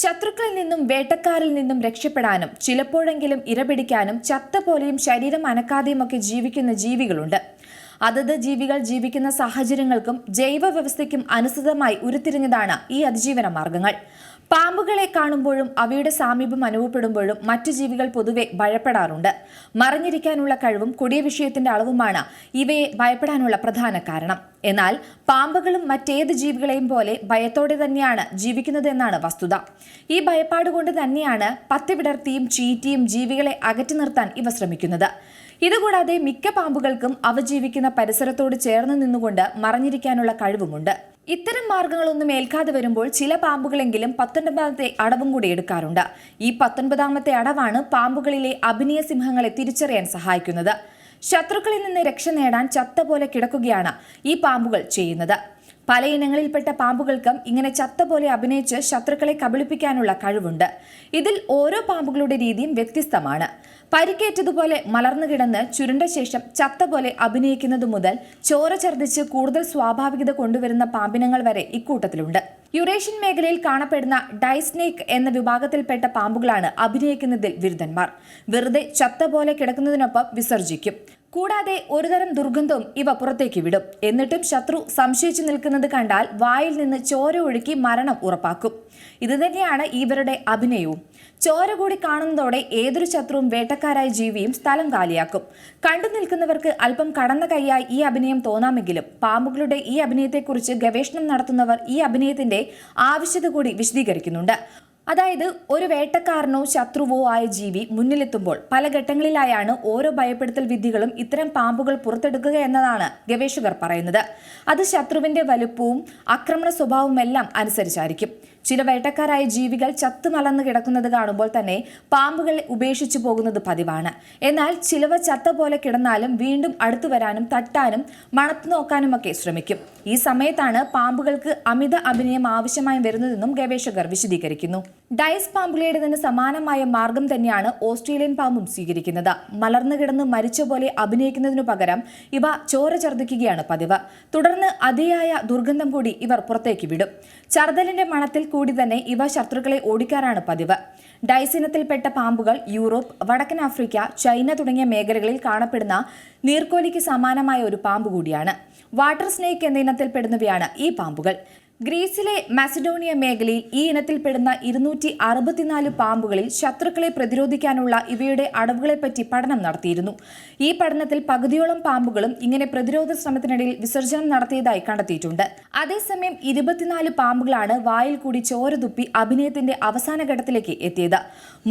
ശത്രുക്കളിൽ നിന്നും വേട്ടക്കാരിൽ നിന്നും രക്ഷപ്പെടാനും ചിലപ്പോഴെങ്കിലും ഇരപിടിക്കാനും ചത്ത പോലെയും ശരീരം അനക്കാതെയുമൊക്കെ ജീവിക്കുന്ന ജീവികളുണ്ട്. അതത് ജീവികൾ ജീവിക്കുന്ന സാഹചര്യങ്ങൾക്കും ജൈവ വ്യവസ്ഥയ്ക്കും അനുസൃതമായി ഉരുത്തിരിഞ്ഞതാണ് ഈ അതിജീവന മാർഗങ്ങൾ. പാമ്പുകളെ കാണുമ്പോഴും അവയുടെ സാമീപ്യം അനുഭവപ്പെടുമ്പോഴും മറ്റു ജീവികൾ പൊതുവെ ഭയപ്പെടാറുണ്ട്. മറിഞ്ഞിരിക്കാനുള്ള കഴിവും കൊടിയ വിഷയത്തിന്റെ അളവുമാണ് ഇവയെ ഭയപ്പെടാനുള്ള പ്രധാന കാരണം. എന്നാൽ പാമ്പുകളും മറ്റേത് ജീവികളെയും പോലെ ഭയത്തോടെ തന്നെയാണ് ജീവിക്കുന്നത് എന്നാണ് വസ്തുത. ഈ ഭയപ്പാട് കൊണ്ട് തന്നെയാണ് പത്തി വിടർത്തിയും ചീറ്റിയും ജീവികളെ അകറ്റി നിർത്താൻ ഇവ ശ്രമിക്കുന്നത്. ഇതുകൂടാതെ മിക്ക പാമ്പുകൾക്കും അവ ജീവിക്കുന്ന പരിസരത്തോട് ചേർന്ന് നിന്നുകൊണ്ട് മറഞ്ഞിരിക്കാനുള്ള കഴിവുമുണ്ട്. ഇത്തരം മാർഗങ്ങളൊന്നും ഏൽക്കാതെ വരുമ്പോൾ ചില പാമ്പുകളെങ്കിലും പത്തൊൻപതാമത്തെ അടവും കൂടി എടുക്കാറുണ്ട്. ഈ പത്തൊൻപതാമത്തെ അടവാണ് പാമ്പുകളിലെ അഭിനയ സിംഹങ്ങളെ തിരിച്ചറിയാൻ സഹായിക്കുന്നത്. ശത്രുക്കളിൽ നിന്ന് രക്ഷ നേടാൻ ചത്ത പോലെ കിടക്കുകയാണ് ഈ പാമ്പുകൾ ചെയ്യുന്നത്. പല ഇനങ്ങളിൽപ്പെട്ട പാമ്പുകൾക്കും ഇങ്ങനെ ചത്ത പോലെ അഭിനയിച്ച് ശത്രുക്കളെ കബളിപ്പിക്കാനുള്ള കഴിവുണ്ട്. ഇതിൽ ഓരോ പാമ്പുകളുടെ രീതിയും വ്യത്യസ്തമാണ്. പരിക്കേറ്റതുപോലെ മലർന്നു കിടന്ന് ചുരുണ്ട ശേഷം ചത്ത പോലെ അഭിനയിക്കുന്നത് മുതൽ ചോര ഛർദ്ദിച്ച് കൂടുതൽ സ്വാഭാവികത കൊണ്ടുവരുന്ന പാമ്പിനങ്ങൾ വരെ ഇക്കൂട്ടത്തിലുണ്ട്. യുറേഷ്യൻ മേഖലയിൽ കാണപ്പെടുന്ന ഡൈസ്നേക്ക് എന്ന വിഭാഗത്തിൽപ്പെട്ട പാമ്പുകളാണ് അഭിനയിക്കുന്നതിൽ വിരുദ്ധന്മാർ. വെറുതെ ചത്ത പോലെ കിടക്കുന്നതിനൊപ്പം വിസർജിക്കും കൂടാതെ ഒരുതരം ദുർഗന്ധവും ഇവ പുറത്തേക്ക് വിടും. എന്നിട്ടും ശത്രു സംശയിച്ചു നിൽക്കുന്നത് കണ്ടാൽ വായിൽ നിന്ന് ചോര ഒഴുക്കി മരണം ഉറപ്പാക്കും. ഇതുതന്നെയാണ് ഇവരുടെ അഭിനയവും. ചോര കൂടി കാണുന്നതോടെ ഏതൊരു ശത്രുവും വേട്ടക്കാരായ ജീവിയും സ്ഥലം കാലിയാക്കും. കണ്ടു നിൽക്കുന്നവർക്ക് അല്പം കടന്ന കൈയായി ഈ അഭിനയം തോന്നാമെങ്കിലും പാമ്പുകളുടെ ഈ അഭിനയത്തെക്കുറിച്ച് ഗവേഷണം നടത്തുന്നവർ ഈ അഭിനയത്തിന്റെ ആവശ്യത കൂടി വിശദീകരിക്കുന്നുണ്ട്. അതായത് ഒരു വേട്ടക്കാരനോ ശത്രുവോ ആയ ജീവി മുന്നിലെത്തുമ്പോൾ പല ഘട്ടങ്ങളിലായാണ് ഓരോ ഭയപ്പെടുത്തൽ വിദ്യകളും ഇത്തരം പാമ്പുകൾ പുറത്തെടുക്കുക എന്നതാണ് ഗവേഷകർ പറയുന്നത്. അത് ശത്രുവിന്റെ വലുപ്പവും ആക്രമണ സ്വഭാവവും എല്ലാം അനുസരിച്ചായിരിക്കും. ചില വേട്ടക്കാരായ ജീവികൾ ചത്തുമലർന്നു കിടക്കുന്നത് കാണുമ്പോൾ തന്നെ പാമ്പുകളെ ഉപേക്ഷിച്ചു പോകുന്നത് പതിവാണ്. എന്നാൽ ചിലവ ചത്ത പോലെ കിടന്നാലും വീണ്ടും അടുത്തു വരാനും തട്ടാനും മണത്തു നോക്കാനുമൊക്കെ ശ്രമിക്കും. ഈ സമയത്താണ് പാമ്പുകൾക്ക് അമിത അഭിനയം ആവശ്യമായി വരുന്നതെന്നും ഗവേഷകർ വിശദീകരിക്കുന്നു. ഡയസ് പാമ്പുകളുടേതിന് സമാനമായ മാർഗം തന്നെയാണ് ഓസ്ട്രേലിയൻ പാമ്പും സ്വീകരിക്കുന്നത്. മലർന്നു കിടന്ന് മരിച്ച പോലെ അഭിനയിക്കുന്നതിനു പകരം ഇവ ചോര ഛർദ്ദിക്കുകയാണ് പതിവ്. തുടർന്ന് അതിയായ ദുർഗന്ധം കൂടി ഇവർ പുറത്തേക്ക് വിടും. ചർദലിന്റെ മണത്തിൽ കൂടി തന്നെ ഇവ ശത്രുക്കളെ ഓടിക്കാറാണ് പതിവ്. ഡൈസിനത്തിൽപ്പെട്ട പാമ്പുകൾ യൂറോപ്പ് വടക്കൻ ആഫ്രിക്ക ചൈന തുടങ്ങിയ മേഖലകളിൽ കാണപ്പെടുന്ന നീർക്കോലിക്ക് സമാനമായ ഒരു പാമ്പ് കൂടിയാണ്. വാട്ടർ സ്നേക്ക് എന്ന ഇനത്തിൽപ്പെടുന്നവയാണ് ഈ പാമ്പുകൾ. ഗ്രീസിലെ മാസിഡോണിയ മേഖലയിൽ ഈ ഇനത്തിൽപ്പെടുന്ന ഇരുന്നൂറ്റി അറുപത്തിനാല് പാമ്പുകളിൽ ശത്രുക്കളെ പ്രതിരോധിക്കാനുള്ള ഇവയുടെ അടവുകളെപ്പറ്റി പഠനം നടത്തിയിരുന്നു. ഈ പഠനത്തിൽ പകുതിയോളം പാമ്പുകളും ഇങ്ങനെ പ്രതിരോധ ശ്രമത്തിനിടയിൽ വിസർജനം നടത്തിയതായി കണ്ടെത്തിയിട്ടുണ്ട്. അതേസമയം ഇരുപത്തിനാല് പാമ്പുകളാണ് വായിൽ കൂടി ചോരതുപ്പി അഭിനയത്തിന്റെ അവസാന ഘട്ടത്തിലേക്ക് എത്തിയത്.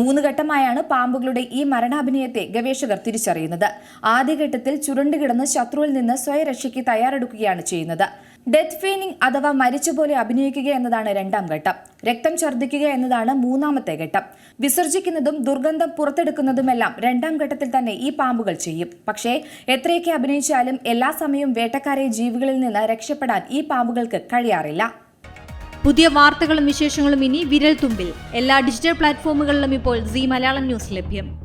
മൂന്ന് ഘട്ടമായാണ് പാമ്പുകളുടെ ഈ മരണാഭിനയത്തെ ഗവേഷകർ തിരിച്ചറിയുന്നത്. ആദ്യഘട്ടത്തിൽ ചുരുണ്ടുകിടന്ന് ശത്രുവിൽ നിന്ന് സ്വയരക്ഷയ്ക്ക് തയ്യാറെടുക്കുകയാണ് ചെയ്യുന്നത്. ഡെത്ത് ഫീനിങ് അഥവാ മരിച്ചുപോലെ അഭിനയിക്കുക എന്നതാണ് രണ്ടാം ഘട്ടം. രക്തം ഛർദ്ദിക്കുക എന്നതാണ് മൂന്നാമത്തെ ഘട്ടം. വിസർജിക്കുന്നതും ദുർഗന്ധം പുറത്തെടുക്കുന്നതുമെല്ലാം രണ്ടാം ഘട്ടത്തിൽ തന്നെ ഈ പാമ്പുകൾ ചെയ്യും. പക്ഷേ എത്രയൊക്കെ അഭിനയിച്ചാലും എല്ലാ സമയവും വേട്ടക്കാരെ ജീവികളിൽ നിന്ന് രക്ഷപ്പെടാൻ ഈ പാമ്പുകൾക്ക് കഴിയാറില്ല. പുതിയ വാർത്തകളും വിശേഷങ്ങളും ഇനി വിരൽ തുമ്പിൽ എല്ലാ ഡിജിറ്റൽ പ്ലാറ്റ്ഫോമുകളിലും ഇപ്പോൾ സി മലയാളം ന്യൂസ് ലഭ്യം.